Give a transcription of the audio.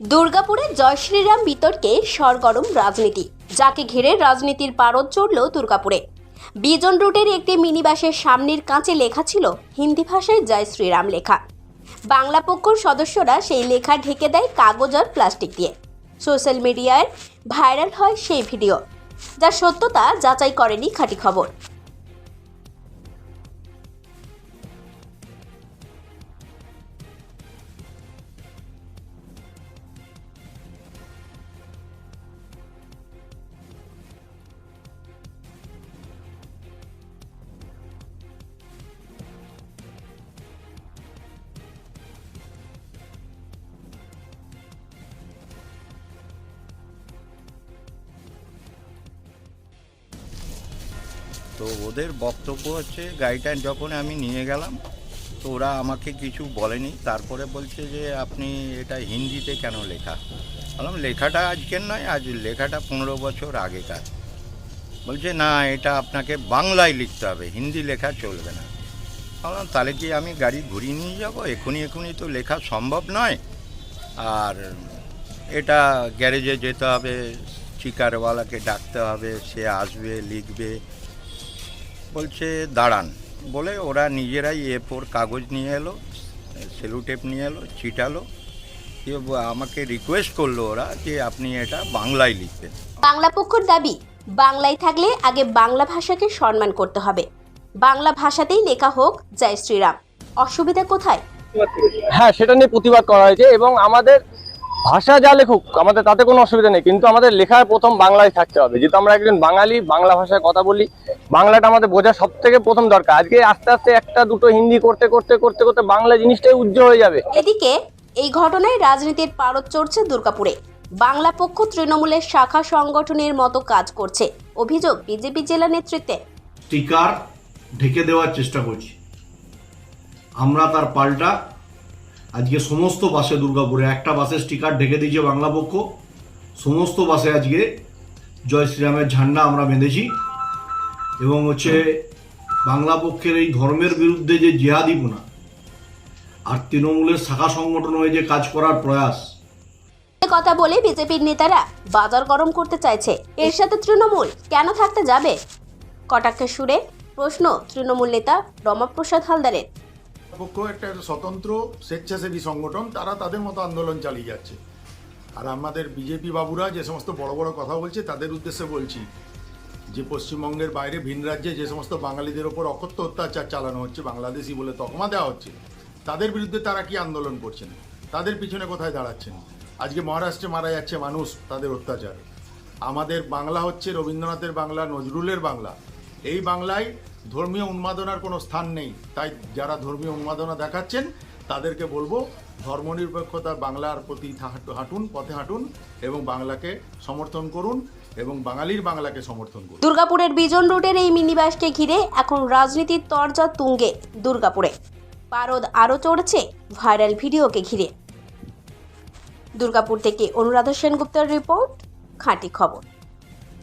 দুর্গাপুরে জয় শ্রীরাম বিতর্কে সরগরম রাজনীতি। যাকে ঘিরে রাজনীতির পারদ চড়ল দুর্গাপুরে। বিজন রুটের একটি মিনিবাসের সামনের কাঁচে লেখা ছিল হিন্দি ভাষায় জয় শ্রীরাম লেখা। বাংলা পক্ষর সদস্যরা সেই লেখা ঢেকে দেয় কাগজ আর প্লাস্টিক দিয়ে। সোশ্যাল মিডিয়ায় ভাইরাল হয় সেই ভিডিও। যার সত্যতা যাচাই করেনি খাঁটি খবর। তো ওদের বক্তব্য হচ্ছে গাড়িটা যখন আমি নিয়ে গেলাম, তো ওরা আমাকে কিছু বলেনি। তারপরে বলছে যে, আপনি এটা হিন্দিতে কেন লেখা? বললাম, লেখাটা আজকের নয়, আজ লেখাটা পনেরো বছর আগেকার। বলছে, না, এটা আপনাকে বাংলায় লিখতে হবে, হিন্দি লেখা চলবে না। বললাম, তাহলে কি আমি গাড়ি ঘুরিয়ে নিয়ে যাব? এখনই এখনই তো লেখা সম্ভব নয়। আর এটা গ্যারেজে যেতে হবে স্টিকারওয়ালাকে ডাকতে হবে, সে আসবে, লিখবে। বলছে দাঁড়ান। বলে ওরা নিজেরাই এ ফোর কাগজ নিয়ে এলো সেলুটেপ নিয়ে এলো চিটালো দিয়ে আমাকে রিকোয়েস্ট করল ওরা যে আপনি এটা বাংলায় লিখবেন। বাংলা পক্ষর দাবি বাংলায় থাকলে আগে বাংলা ভাষাকে সম্মান করতে হবে। বাংলা ভাষাতেই লেখা হোক জয় শ্রীরাম। অসুবিধা কোথায়? হ্যাঁ সেটা নিয়ে প্রতিবাদ করা হয়েছে এবং আমাদের ভাষা যা লেখুক আমাদের তাতে কোনো অসুবিধা নেই কিন্তু আমাদের লেখার প্রথম বাংলায় থাকতে হবে। যেহেতু আমরা একজন বাঙালি বাংলা ভাষায় কথা বলি বাংলাটা আমাদের বোঝা সব থেকে প্রথম দরকার। আজকে আস্তে আস্তে একটা দুটো হিন্দি করতে করতে করতে করতে বাংলা জিনিসটাই উজ্জ্বল হয়ে যাবে। এদিকে এই ঘটনায় রাজনীতির পারদ চড়ছে দুর্গাপুরে। বাংলা পক্ষ তৃণমূলের শাখা সংগঠনের মতো কাজ করছে। অভিযোগ বিজেপি জেলা নেতৃত্বে। স্টিকার ঢেকে দেওয়ার চেষ্টা করছি। আমরা তার পাল্টা আজকে সমস্ত বাসে দুর্গাপুরে, একটা বাসের স্টিকার ঢেকে দিয়েছে বাংলা পক্ষ। সমস্ত বাসে আজকে জয় শ্রীরামের ঝান্ডা আমরা বেঁধেছি। এবং হচ্ছে বাংলা পক্ষের এই ধর্মের বিরুদ্ধে যে জেহাদিপনা আর তৃণমূলের শাখা সংগঠন হয়ে যে কাজ করার প্রয়াস। কথা বলে বিজেপির নেতারা বাজার গরম করতে চাইছে। এর সাথে তৃণমূল কেন থাকতে যাবে? কটাক্ষের সুরে প্রশ্ন তৃণমূল নেতা রমাপ্রসাদ হালদারের। পক্ষ একটা স্বতন্ত্র স্বেচ্ছাসেবী সংগঠন, তারা তাদের মতো আন্দোলন চালিয়ে যাচ্ছে। আর আমাদের বিজেপি বাবুরা যে সমস্ত বড় বড় কথা বলছে, তাদের উদ্দেশ্যে বলছি যে পশ্চিমবঙ্গের বাইরে ভিন রাজ্যে যে সমস্ত বাঙালিদের ওপর অকথ্য অত্যাচার চালানো হচ্ছে, বাংলাদেশি বলে তকমা দেওয়া হচ্ছে, তাদের বিরুদ্ধে তারা কি আন্দোলন করছেন? তাদের পিছনে কোথায় দাঁড়াচ্ছেন? আজকে মহারাষ্ট্রে মারা যাচ্ছে মানুষ, তাদের অত্যাচার। আমাদের বাংলা হচ্ছে রবীন্দ্রনাথের বাংলা, নজরুলের বাংলা। এই বাংলায় ধর্মীয় উন্মাদনার কোনো স্থান নেই। তাই যারা ধর্মীয় উন্মাদনা দেখাচ্ছেন, তাদেরকে বলব ধর্মনিরপেক্ষতা বাংলার প্রতি হাঁটুন, পথে হাঁটুন এবং বাংলাকে সমর্থন করুন এবং বাঙালির বাংলাকে সমর্থন করুন। দুর্গাপুরের বিজন রুটের এই মিনিবাসকে ঘিরে এখন রাজনীতির তরজা তুঙ্গে দুর্গাপুরে। পারদ আরও চড়ছে ভাইরাল ভিডিওকে ঘিরে। দুর্গাপুর থেকে অনুরাধা সেনগুপ্তের রিপোর্ট, খাঁটি খবর।